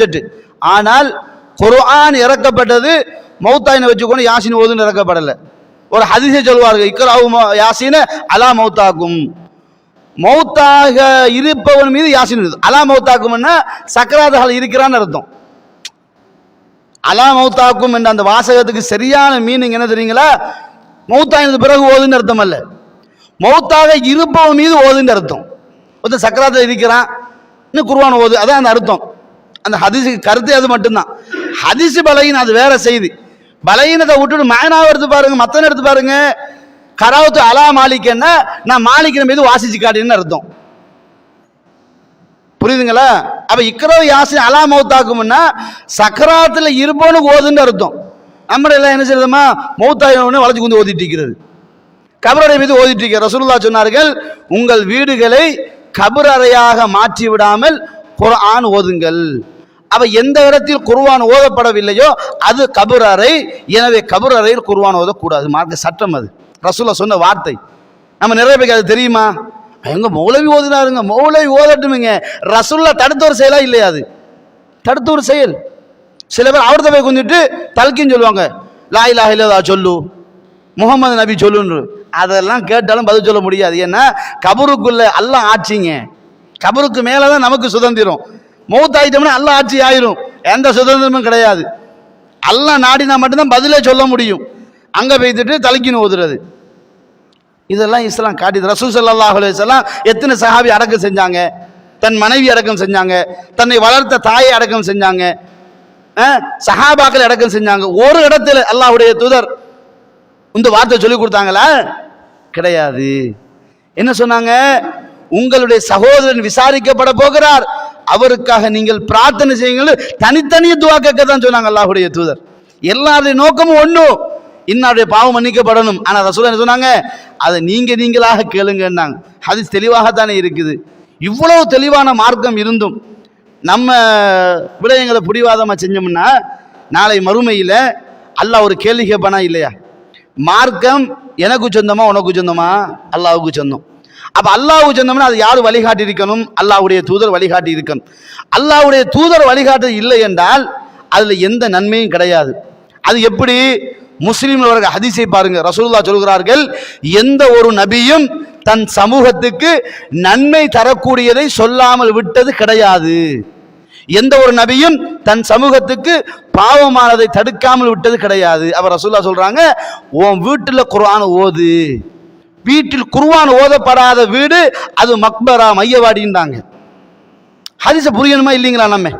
Subject ஆனால் குர்ஆன் இறக்கப்பட்டது மௌத்தாயினை வச்சுக்கொண்டு யாசின் ஓதுன்னு இறக்கப்படலை. ஒரு ஹதிசை சொல்வார்கள் இக்கராவும் யாசின அலா மௌத்தாக்கும். மௌத்தாக இருப்பவன் மீது யாசின் அலா மௌத்தாக்கும்னா சக்கராதகால் இருக்கிறான்னு அர்த்தம். அலா மௌத்தாக்கும் என்ற அந்த வாசகத்துக்கு சரியான மீனிங் என்ன தெரியுங்களா? மௌத்தாயினது பிறகு ஓதுன்னு அர்த்தம் அல்ல. மௌத்தாக இருப்பவன் மீது ஓதுன்னு அர்த்தம். ஒருத்தன் சக்கராத்தில் இருக்கிறான் இன்னும் ஓது அதான் அந்த அர்த்தம். அந்த ஹதிசுக்கு கருத்து அது மட்டும்தான். ஹதிசு பலகீனம் அது வேற செய்தி. பலகீனத்தை விட்டுட்டு மேனாவை எடுத்து பாருங்க மத்தனை எடுத்து பாருங்க. கராவத்து அலா மாலிக்கன்னா நான் மாலிக்கிற மீது வாசிச்சு காட்டின்னு அர்த்தம். புரியுதுங்களா? அப்ப இக்கரவு யாசின் அலா மௌத்தாக்கும்னா சக்கராத்துல இருப்பவனுக்கு ஓதுன்னு அர்த்தம். நம்ம எல்லாம் என்ன செய்யறதுமா? மௌத்தாயினு வளைச்சு கொண்டு ஓதிட்டு இருக்கிறது. கபருடைய மீது ஓதிட்டு இருக்கிற ரசூல்லா சொன்னார்கள் உங்கள் வீடுகளை கபர் அறையாக மாற்றி விடாமல் குரான் ஓதுங்கள். அவ எந்த இடத்தில் குர்ஆன் ஓதப்படவில்லையோ அது கபர் அறை. எனவே கபர் அறையில் குர்ஆன் ஓதக்கூடாது. மார்க்க சட்டம் அது. ரசூலா சொன்ன வார்த்தை. நம்ம நிறைய பேருக்கு அது தெரியுமா? எங்க மௌலவி ஓதுனாருங்க. மௌலவி ஓதட்டுமுங்க. ரசூல்லா தடுத்த ஒரு செயலா இல்லையா அது? தடுத்த ஒரு செயல். சில பேர் அவர்த்த போய் குந்திட்டு தல்கின்னு சொல்லுவாங்க. லா இலாஹ இல்லல்லா சொல்லு. முகமது நபி சொல்லுன்னு அதெல்லாம் கேட்டாலும் பதில் சொல்ல முடியாது. ஏன்னா கபருக்குள்ள எல்லாம் ஆட்சிங்க. கபருக்கு மேலே தான் நமக்கு சுதந்திரம். மௌத்தாயிட்டோம்னா அல்லாஹ் ஆட்சி ஆயிரும். எந்த சுதந்திரமும் கிடையாது. எல்லாம் நாடினா மட்டும்தான் பதிலே சொல்ல முடியும். அங்கே போய்த்துட்டு தலைக்கின்னு ஓதுறது இதெல்லாம் இஸ்லாம் காட்டியது. ரசூல் ஸல்லல்லாஹு அலைஹி எத்தனை சஹாபி அடக்கம் செஞ்சாங்க? தன் மனைவி அடக்கம் செஞ்சாங்க. தன்னை வளர்த்த தாயை அடக்கம் செஞ்சாங்க. சஹாபாக்கள் அடக்கம் செஞ்சாங்க. ஒரு இடத்துல அல்லாஹுடைய தூதர் இந்த வார்த்தை சொல்லி கொடுத்தாங்களா? கிடையாது. என்ன சொன்னாங்க? உங்களுடைய சகோதரன் விசாரிக்கப்பட போகிறார். அவருக்காக நீங்கள் பிரார்த்தனை செய்யுங்கள். தனித்தனிய துவா கேட்க தான் சொன்னாங்க அல்லாஹுடைய தூதர். எல்லாருடைய நோக்கமும் ஒன்றும் இன்னாருடைய பாவம் மன்னிக்கப்படணும். ஆனால் ரசூல் என்ன சொன்னாங்க? அதை நீங்கள் நீங்களாக கேளுங்கன்னாங்க. ஹதீஸ் தெளிவாகத்தானே இருக்குது. இவ்வளவு தெளிவான மார்க்கம் இருந்தும் நம்ம விடயங்களை பிடிவாதமாக செஞ்சோம்னா நாளை மறுமையில் அல்லாஹ் ஒரு கேள்வி கேட்பானா இல்லையா? மார்க்கம் எனக்கு சொந்தமா உனக்கு சொந்தமா? அல்லாவுக்கு சொந்தம். அப்போ அல்லாஹ் சொன்னோம்னா அது யார் வழிகாட்டி இருக்கணும் அல்லாஹ்வுடைய தூதர் வழிகாட்டி இருக்கணும் அல்லாஹ்வுடைய தூதர் வழிகாட்டு இல்லை என்றால் அதில் எந்த நன்மையும் கிடையாது. அது எப்படி? முஸ்லீம் அவர்கள் ஹதீஸை பாருங்க. ரசூலுல்லாஹ் சொல்கிறார்கள் எந்த ஒரு நபியும் தன் சமூகத்துக்கு நன்மை தரக்கூடியதை சொல்லாமல் விட்டது கிடையாது. எந்த ஒரு நபியும் தன் சமூகத்துக்கு பாவமானதை தடுக்காமல் விட்டது கிடையாது. அவர் ரசூல்லா சொல்றாங்க உன் வீட்டில் குரான் ஓது. வீட்டில் குருவான் ஓதப்படாத வீடு அது மக்பரா மையவாடின்றாங்க. ஹதிச புரியணுமா இல்லைங்களா நம்ம?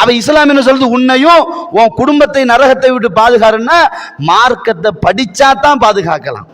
அப்ப இஸ்லாம் என்ன சொல்றது உன்னையும் உன் குடும்பத்தை நரகத்தை விட்டு பாதுகாருன்னா மார்க்கத்தை படிச்சா தான் பாதுகாக்கலாம்.